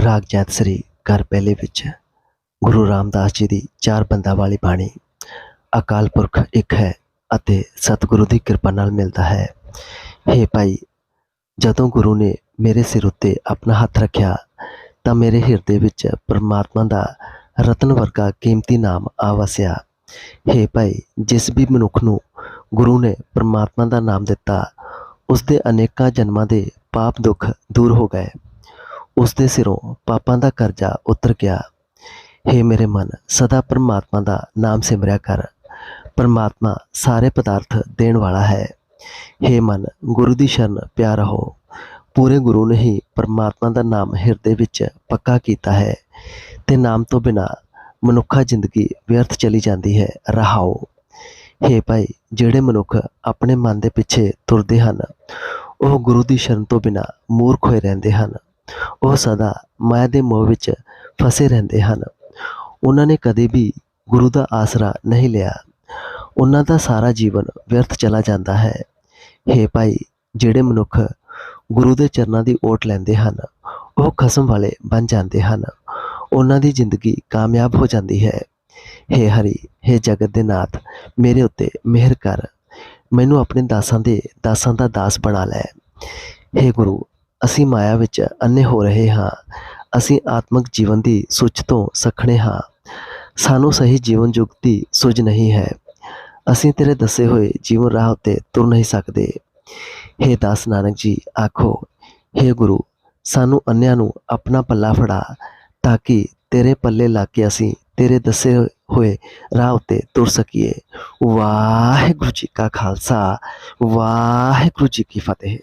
ਰਾਗ ਜੈਤ ਸ੍ਰੀ ਘਰ ਪਹਿਲੇ ਵਿੱਚ ਗੁਰੂ ਰਾਮਦਾਸ ਜੀ ਦੀ ਚਾਰ ਬੰਦਾ ਵਾਲੀ ਬਾਣੀ ਅਕਾਲ ਪੁਰਖ ਇੱਕ ਹੈ ਅਤੇ ਸਤਿਗੁਰੂ ਦੀ ਕਿਰਪਾ ਨਾਲ ਮਿਲਦਾ ਹੈ। ਹੇ ਭਾਈ, ਜਦੋਂ ਗੁਰੂ ਨੇ ਮੇਰੇ ਸਿਰ ਉੱਤੇ ਆਪਣਾ ਹੱਥ ਰੱਖਿਆ, ਤਾਂ ਮੇਰੇ ਹਿਰਦੇ ਵਿੱਚ ਪਰਮਾਤਮਾ ਦਾ ਰਤਨ ਵਰਗਾ ਕੀਮਤੀ ਨਾਮ ਆ ਵਸਿਆ। ਹੇ ਭਾਈ, ਜਿਸ ਵੀ ਮਨੁੱਖ ਨੂੰ ਗੁਰੂ ਨੇ ਪਰਮਾਤਮਾ ਦਾ ਨਾਮ ਦਿੱਤਾ ਉਸ ਦੇ ਅਨੇਕਾਂ ਜਨਮਾਂ ਦੇ ਪਾਪ ਦੁੱਖ ਦੂਰ ਹੋ ਗਏ। ਉਸ ਦੇ ਸਿਰੋਂ ਪਾਪਾਂ ਦਾ ਕਰਜ਼ਾ ਉਤਰ ਗਿਆ। ਹੇ ਮੇਰੇ ਮਨ, ਸਦਾ ਪਰਮਾਤਮਾ ਦਾ ਨਾਮ ਸਿਮਰਿਆ ਕਰ। ਪਰਮਾਤਮਾ ਸਾਰੇ ਪਦਾਰਥ ਦੇਣ ਵਾਲਾ ਹੈ। ਹੇ ਮਨ, ਗੁਰੂ ਦੀ ਸ਼ਰਨ ਪਿਆ ਰਹੋ। ਪੂਰੇ ਗੁਰੂ ਨੇ ਹੀ ਪਰਮਾਤਮਾ ਦਾ ਨਾਮ ਹਿਰਦੇ ਵਿੱਚ ਪੱਕਾ ਕੀਤਾ ਹੈ ਤੇ ਨਾਮ ਤੋਂ ਬਿਨਾ ਮਨੁੱਖਾ ਜ਼ਿੰਦਗੀ ਵਿਅਰਥ ਚਲੀ ਜਾਂਦੀ ਹੈ। ਰਹਾਓ। ਹੇ ਭਾਈ, ਜਿਹੜੇ ਮਨੁੱਖ ਆਪਣੇ ਮਨ ਦੇ ਪਿੱਛੇ ਤੁਰਦੇ ਹਨ, ਉਹ ਗੁਰੂ ਦੀ ਸ਼ਰਨ ਤੋਂ ਬਿਨਾ ਮੂਰਖ ਹੋਏ ਰਹਿੰਦੇ ਹਨ। ਉਹ ਸਦਾ ਮਾਇਆ ਦੇ ਮੋਹ ਵਿੱਚ ਫਸੇ ਰਹਿੰਦੇ ਹਨ। ਉਹਨਾਂ ਨੇ ਕਦੇ ਵੀ ਗੁਰੂ ਦਾ ਆਸਰਾ ਨਹੀਂ ਲਿਆ। ਉਹਨਾਂ ਦਾ ਸਾਰਾ ਜੀਵਨ ਵਿਅਰਥ ਚਲਾ ਜਾਂਦਾ ਹੈ। ਹੇ ਭਾਈ, ਜਿਹੜੇ ਮਨੁੱਖ ਗੁਰੂ ਦੇ ਚਰਨਾਂ ਦੀ ਓਟ ਲੈਂਦੇ ਹਨ, ਉਹ ਖਸਮ ਵਾਲੇ ਬਣ ਜਾਂਦੇ ਹਨ। ਉਹਨਾਂ ਦੀ ਜ਼ਿੰਦਗੀ ਕਾਮਯਾਬ ਹੋ ਜਾਂਦੀ ਹੈ। ਹੇ ਹਰੀ, ਹੇ ਜਗਤ ਦੇ ਨਾਥ, ਮੇਰੇ ਉੱਤੇ ਮਿਹਰ ਕਰ। ਮੈਨੂੰ ਆਪਣੇ ਦਾਸਾਂ ਦੇ ਦਾਸਾਂ ਦਾ ਦਾਸ ਬਣਾ ਲੈ। ਹੇ ਗੁਰੂ ਅਸੀਂ ਮਾਇਆ ਵਿੱਚ ਅੰਨੇ ਹੋ ਰਹੇ ਹਾਂ। ਅਸੀਂ ਆਤਮਿਕ ਜੀਵਨ ਦੀ ਸੁੱਚ ਤੋਂ ਸਖਣੇ ਹਾਂ। ਸਾਨੂੰ ਸਹੀ ਜੀਵਨ ਯੁਗ ਦੀ ਸੁਝ ਨਹੀਂ ਹੈ। ਅਸੀਂ ਤੇਰੇ ਦੱਸੇ ਹੋਏ ਜੀਵਨ ਰਾਹ ਉੱਤੇ ਤੁਰ ਨਹੀਂ ਸਕਦੇ। ਹੇ ਦਾਸ ਨਾਨਕ ਜੀ, ਆਖੋ, ਹੇ ਗੁਰੂ, ਸਾਨੂੰ ਅੰਨਿਆਂ ਨੂੰ ਆਪਣਾ ਪੱਲਾ ਫੜਾ ਤਾਂ ਕਿ ਤੇਰੇ ਪੱਲੇ ਲਾ ਕੇ ਅਸੀਂ ਤੇਰੇ ਦੱਸੇ ਹੋਏ ਰਾਹ ਉੱਤੇ ਤੁਰ ਸਕੀਏ। ਵਾਹਿਗੁਰੂ ਜੀ ਕਾ ਖਾਲਸਾ, ਵਾਹਿਗੁਰੂ ਜੀ ਕੀ ਫਤਿਹ।